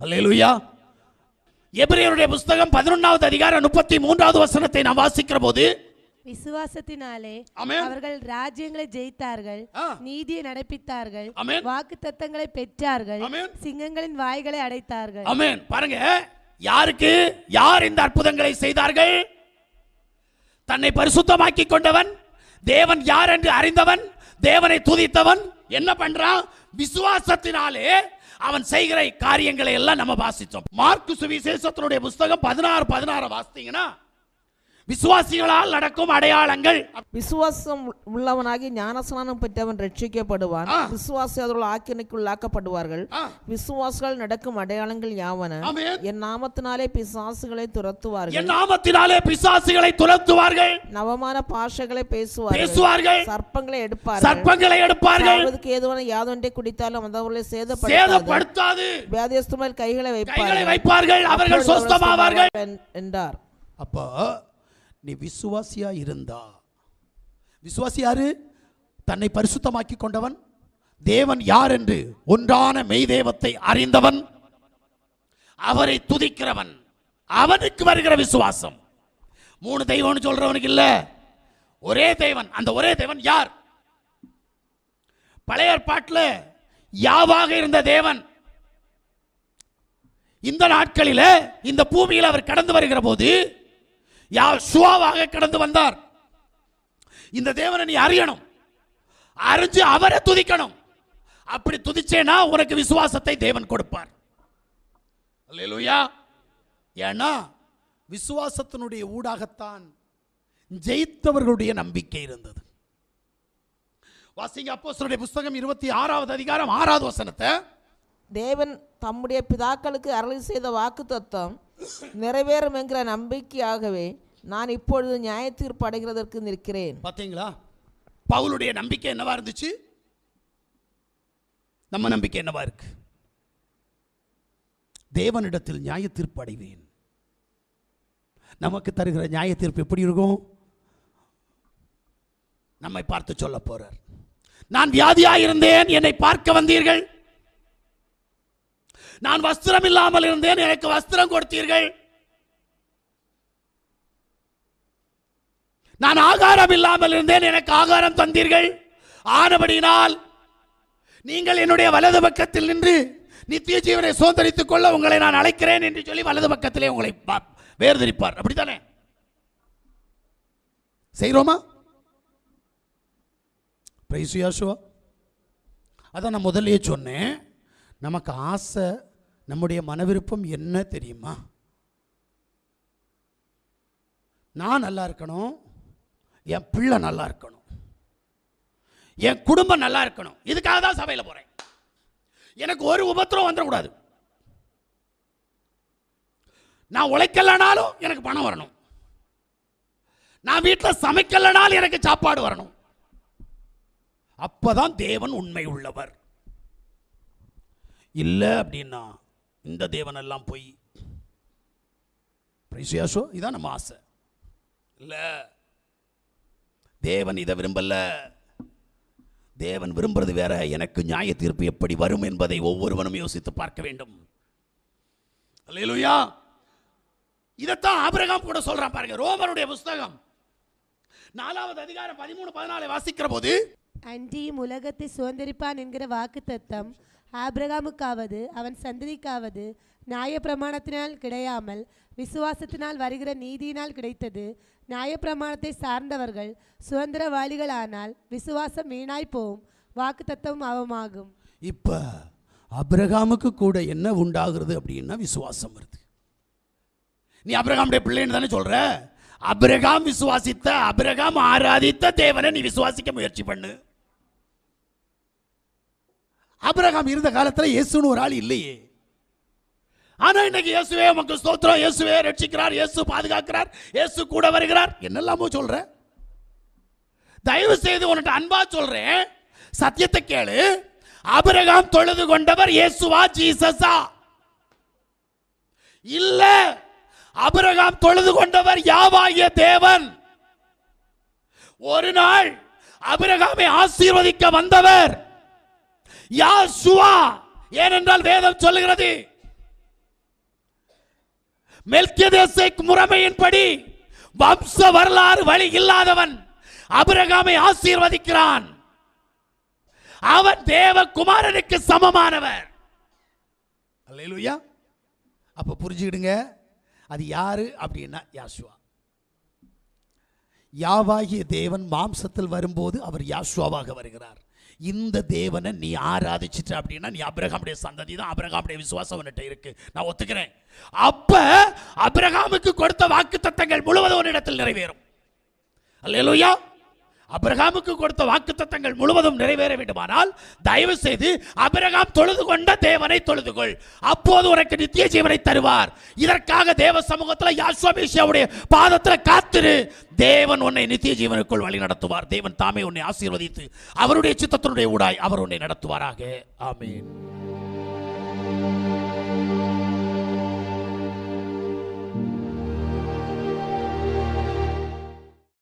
அல்லேலூயா எபிரேயருடைய புஸ்தகம் பதினொன்றாவது அதிகாரம் முப்பத்தி மூன்றாவது வசனத்தை நாம் வாசிக்கிற போது விசுவாசத்தினாலே. அவர்கள் ராஜ்யங்களை ஜெயித்தார்கள். நீதியை நடப்பித்தார்கள். வாக்கு தத்தங்களை பெற்றார்கள். சிங்கங்களின் வாய்களை அடைத்தார்கள் ஆமென் பாருங்க யாருக்கு யார் இந்த அற்புதங்களை செய்தார்கள் தன்னை பரிசுத்தமாக்கி கொண்டவன் தேவன் யார் என்று அறிந்தவன் தேவனை துதித்தவன் என்ன பண்றான் விசுவாசத்தினாலே அவன் செய்கிற காரியங்களை எல்லாம் நம்ம வாசித்தோம். மார்க்கு சுவிசேஷத்தினுடைய புஸ்தகம் பதினாறு பதினாறு வாசித்தீங்கன்னா விசுவாசிகளால் நடக்கும் அடையாளங்கள். விசுவாசம் உள்ளவனாகி ஞானஸ்நானம் பெற்றவன் ரட்சிக்கப்படுவான். விசுவாசி அதோட ஆக்கினைக்குள்ளாக்கப்படுவார்கள். விசுவாசிகள் நடக்கும் அடையாளங்கள் யாவன. என் நாமத்தினாலே பிசாசுகளை துரத்துவார்கள். என் நாமத்தினாலே பிசாசுகளை துரத்துவார்கள். நவமான பாஷைகளை பேசுவார்கள். பேசுவார்கள். சர்ப்பங்களை எடுப்பார்கள். சர்ப்பங்களை எடுப்பார்கள். சாவதுக்கு ஏதுவான யாதொன்றை குடித்தாலும் அவர்களை சேதப்படுத்தாது. சேதப்படுத்தாது. வியாதியஸ்து மேல் கைகளை வைப்பார்கள். வைப்பார்கள். அவர்கள் சொஸ்தமாவார்கள். என்- என்றார். அப்போ நீ விசுவாசியா இருந்தா. விசுவாசி யாரு? தன்னை பரிசுத்தமாக்கி கொண்டவன் தேவன் யார் என்று ஒன்றான மெய் தெய்வத்தை அறிந்தவன். அவரை துதிக்கிறவன். அவனுக்கு வருகிற விசுவாசம். மூணு தெய்வம்னு சொல்றவனுக்கு இல்ல. ஒரே தெய்வன் அந்த ஒரே தெய்வன் யார்? பழைய ஏற்பாட்டில் யாவாக இருந்த தேவன். இந்த நாட்களில் இந்த பூமியில் அவர் கடந்து வருகிற போது யார் சுவாவாக கடந்து வந்தார்? இந்த தேவனை நீ அறியணும். அறிஞ்சு அவரை துதிக்கணும். அப்படி துதிச்சேனா உனக்கு விசுவாசத்தை தேவன் கொடுப்பார். அல்லேலூயா. ஏன்னா விசுவாசத்தினுடைய ஊடாகத்தான் ஜெயித்தவர்களுடைய நம்பிக்கை இருந்தது. வாசிங்க அப்போஸ்தலருடைய புஸ்தகம் இருபத்தி ஆறாவது அதிகாரம் ஆறாவது வசனத்தை. தேவன் தம்முடைய பிதாக்களுக்கு அருள் செய்த வாக்கு தத்துவம் நிறைவேறும் என்கிற நம்பிக்கையாகவே நான் இப்பொழுது நியாய தீர்ப்பு அடைகிறதற்கு நிற்கிறேன். பார்த்தீங்களா பவுலுடைய நம்பிக்கை என்னவா இருந்துச்சு? நம்ம நம்பிக்கை என்னவா இருக்கு? தேவனிடத்தில் நியாய தீர்ப்பு அடைவேன் நமக்கு தருகிற நியாய தீர்ப்பு எப்படி இருக்கும்? நம்மை பார்த்து சொல்ல போறார். நான் வியாதியாக இருந்தேன் என்னை பார்க்க வந்தீர்கள். நான் வஸ்திரம் இல்லாமல் இருந்தேன் எனக்கு வஸ்திரம் கொடுத்தீர்கள். நான் ஆகாரம் இல்லாமல் இருந்தேன் எனக்கு ஆகாரம் தந்தீர்கள். ஆனபடினால் நீங்கள் என்னுடைய வலது பக்கத்தில் நின்று நித்திய ஜீவனை சுதந்திரித்துக் கொள்ள உங்களை நான் அழைக்கிறேன் என்று சொல்லி வலது பக்கத்திலே உங்களை பா- வேர்திரிப்பார். அப்படித்தானே? செய்கிறோமா பிரைஸ் யாசுவா. அதான் நான் முதல்லயே சொன்னேன். நமக்கு ஆசை நம்முடைய மனவிருப்பம் என்ன தெரியுமா? நான் நல்லா இருக்கணும் என் பிள்ளை நல்லா இருக்கணும் என் குடும்பம் நல்லா இருக்கணும். இதுக்காக தான் சபையில் போகிறேன் எனக்கு ஒரு உபத்திரம் வந்துடக்கூடாது. நான் உழைக்கலனாலும் எனக்கு பணம் வரணும். நான் வீட்டில் சமைக்கலனாலும் எனக்கு சாப்பாடு வரணும். அப்போதான் தேவன் உண்மை உள்ளவர். இல்லை அப்படின்னா இந்த தேவன் எல்லாம் போய் பிரைசியாசோ இதான் நம்ம ஆசை. இல்லை. தேவன் இதை விரும்பல. தேவன் விரும்புறது வேற. எனக்கு நியாய தீர்ப்பு எப்படி வரும் என்பதை ஒவ்வொருவனும் யோசித்து பார்க்க வேண்டும். அல்லேலூயா இதைத்தான் ஆபிரகாம் கூட சொல்றான் பாருங்க. ரோமருடைய புஸ்தகம். நாலாவது அதிகாரம் பதிமூணு பதினாலை வாசிக்கிற போது அன்றியும் உலகத்தை சுதந்திரிப்பான் என்கிற வாக்கு தத்தம் ஆபிரகாமுக்காவது அவன் சந்ததிக்காவது நியாயப்பிரமாணத்தினால் கிடையாமல் விசுவாசத்தினால் வருகிற நீதியினால் கிடைத்தது. நியாயப்பிரமாணத்தை சார்ந்தவர்கள் சுதந்திரவாளிகளானால் விசுவாசம் வீணாய் போகும். வாக்கு தத்துவம் அவமாகும். இப்போ அப்ரகாமுக்கு கூட என்ன உண்டாகிறது அப்படின்னா விசுவாசம் வருது. நீ அப்ரகாமுடைய பிள்ளைன்னு தானே சொல்ற? அபிரகாம் விசுவாசித்த அபிரகாம் ஆராதித்த தேவனை நீ விசுவாசிக்க முயற்சி பண்ணு. அபிரகாம் இருந்த காலத்தில் இயேசுன்னு ஒரு ஆள் இல்லையே. ஆனால் இன்னைக்கு இயேசுவே உமக்கு ஸ்தோத்திரம். இயேசுவே ரட்சிக்கிறார் இயேசு பாதுகாக்கிறார் இயேசு கூட வருகிறார். என்னெல்லாமோ சொல்கிறேன் தயவு செய்து உன்கிட்ட அன்பா சொல்கிறேன் சத்தியத்தை கேளு. அபிரகாம் தொழுது கொண்டவர் இயேசுவா ஜீசஸா. இல்ல அபிரகாம் தொழுது கொண்டவர் யாவாகிய தேவன். ஒரு நாள் அபிரகாமை ஆசீர்வதிக்க வந்தவர். யாசுவா! ஏனென்றால் வேதம் சொல்லுகிறது. மெல்கியதேசேக் முறைமையின்படி வம்ச வரலாறு வழி இல்லாதவன் அபிரகாமை ஆசீர்வதிக்கிறான். அவன் தேவகுமாரனுக்கு சமமானவர். அல்லேலூயா. அப்ப புரிஞ்சுக்கிடுங்க. அது யாரு அப்படின்னா யாசுவா. யாவாகிய தேவன் மாம்சத்தில் வரும்போது அவர் யாசுவாவாக வருகிறார். இந்த தேவனை நீ ஆராதிச்சிட்ட அப்படின்னா நீ அபிரகாமுடைய சந்ததி தான். அபிரகாமுடைய விசுவாசம் உன்னிட்ட இருக்கு. நான் ஒத்துக்கிறேன். அப்ப அபிரகாமுக்கு கொடுத்த வாக்கு தத்தங்கள் முழுவதும் உன்னிடத்தில் நிறைவேறும். அல்லையா அபிரகாமுக்கு கொடுத்த வாக்கு தத்தங்கள் முழுவதும் நிறைவேற வேண்டுமானால் தயவு செய்து அபிரகாம் தொழுது கொண்ட தேவனை தொழுது கொள். அப்போது உனக்கு நித்திய ஜீவனை தருவார். இதற்காக தேவ சமூகத்தில் யாஸ்வாமிஷியாவுடைய பாதத்தில் காத்திரு. தேவன் உன்னை நித்திய ஜீவனுக்குள் வழி நடத்துவார். தேவன் தாமே உன்னை ஆசீர்வதித்து அவருடைய சித்தத்தினுடைய ஊடாய் அவர் உன்னை நடத்துவாராக. ஆமீன்.